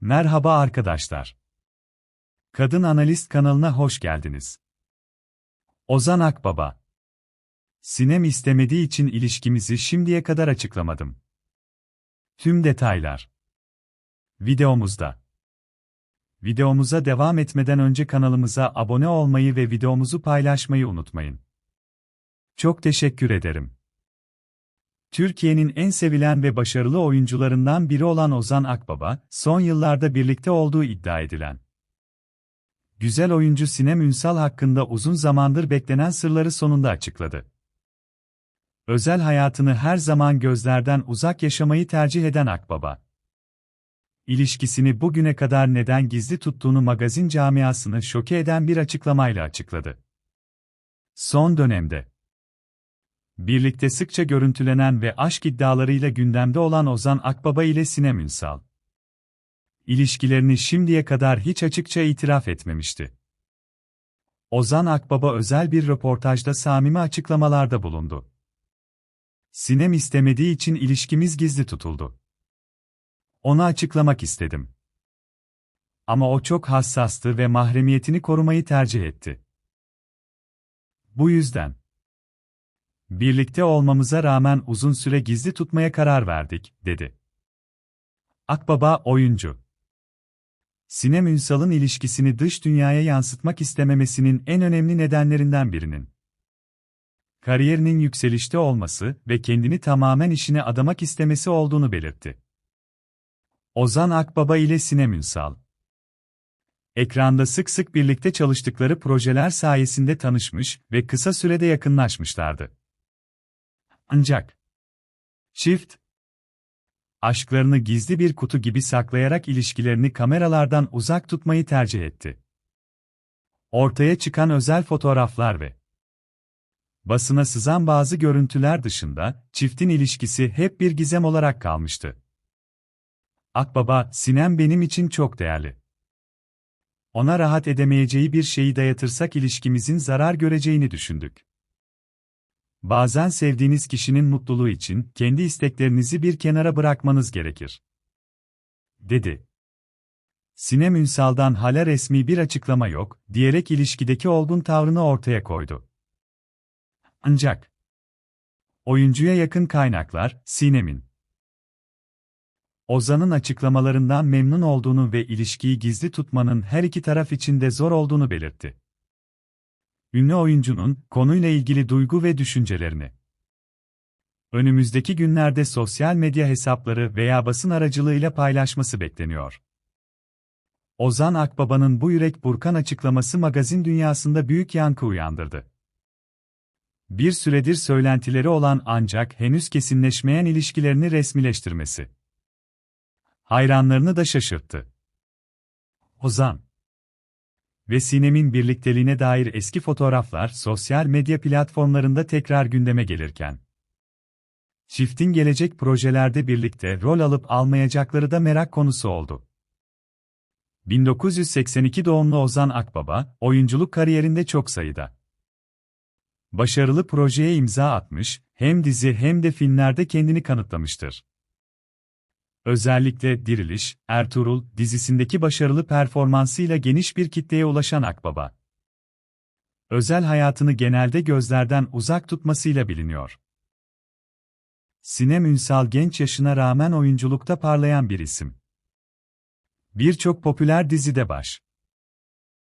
Merhaba arkadaşlar. Kadın Analist kanalına hoş geldiniz. Ozan Akbaba. Sinem istemediği için ilişkimizi şimdiye kadar açıklamadım. Tüm detaylar. Videomuzda. Videomuza devam etmeden önce kanalımıza abone olmayı ve videomuzu paylaşmayı unutmayın. Çok teşekkür ederim. Türkiye'nin en sevilen ve başarılı oyuncularından biri olan Ozan Akbaba, son yıllarda birlikte olduğu iddia edilen. Güzel oyuncu Sinem Ünsal hakkında uzun zamandır beklenen sırları sonunda açıkladı. Özel hayatını her zaman gözlerden uzak yaşamayı tercih eden Akbaba, ilişkisini bugüne kadar neden gizli tuttuğunu magazin camiasını şoke eden bir açıklamayla açıkladı. Son dönemde Birlikte sıkça görüntülenen ve aşk iddialarıyla gündemde olan Ozan Akbaba ile Sinem Ünsal. İlişkilerini şimdiye kadar hiç açıkça itiraf etmemişti. Ozan Akbaba özel bir röportajda samimi açıklamalarda bulundu. Sinem istemediği için ilişkimiz gizli tutuldu. Onu açıklamak istedim. Ama o çok hassastı ve mahremiyetini korumayı tercih etti. Bu yüzden Birlikte olmamıza rağmen uzun süre gizli tutmaya karar verdik, dedi. Akbaba oyuncu. Sinem Ünsal'ın ilişkisini dış dünyaya yansıtmak istememesinin en önemli nedenlerinden birinin kariyerinin yükselişte olması ve kendini tamamen işine adamak istemesi olduğunu belirtti. Ozan Akbaba ile Sinem Ünsal Ekranda sık sık birlikte çalıştıkları projeler sayesinde tanışmış ve kısa sürede yakınlaşmışlardı. Ancak çift aşklarını gizli bir kutu gibi saklayarak ilişkilerini kameralardan uzak tutmayı tercih etti. Ortaya çıkan özel fotoğraflar ve basına sızan bazı görüntüler dışında çiftin ilişkisi hep bir gizem olarak kalmıştı. Akbaba, Sinem benim için çok değerli. Ona rahat edemeyeceği bir şeyi dayatırsak ilişkimizin zarar göreceğini düşündük. Bazen sevdiğiniz kişinin mutluluğu için kendi isteklerinizi bir kenara bırakmanız gerekir. Dedi. Sinem Ünsal'dan hala resmi bir açıklama yok, diyerek ilişkideki olgun tavrını ortaya koydu. Ancak oyuncuya yakın kaynaklar, Sinem'in Ozan'ın açıklamalarından memnun olduğunu ve ilişkiyi gizli tutmanın her iki taraf için de zor olduğunu belirtti ünlü oyuncunun konuyla ilgili duygu ve düşüncelerini önümüzdeki günlerde sosyal medya hesapları veya basın aracılığıyla paylaşması bekleniyor. Ozan Akbaba'nın bu yürek burkan açıklaması magazin dünyasında büyük yankı uyandırdı. Bir süredir söylentileri olan ancak henüz kesinleşmeyen ilişkilerini resmileştirmesi hayranlarını da şaşırttı. Ozan ve Sinem'in birlikteliğine dair eski fotoğraflar sosyal medya platformlarında tekrar gündeme gelirken, çiftin gelecek projelerde birlikte rol alıp almayacakları da merak konusu oldu. 1982 doğumlu Ozan Akbaba, oyunculuk kariyerinde çok sayıda başarılı projeye imza atmış, hem dizi hem de filmlerde kendini kanıtlamıştır. Özellikle Diriliş, Ertuğrul dizisindeki başarılı performansıyla geniş bir kitleye ulaşan Akbaba. Özel hayatını genelde gözlerden uzak tutmasıyla biliniyor. Sinem Ünsal genç yaşına rağmen oyunculukta parlayan bir isim. Birçok popüler dizide baş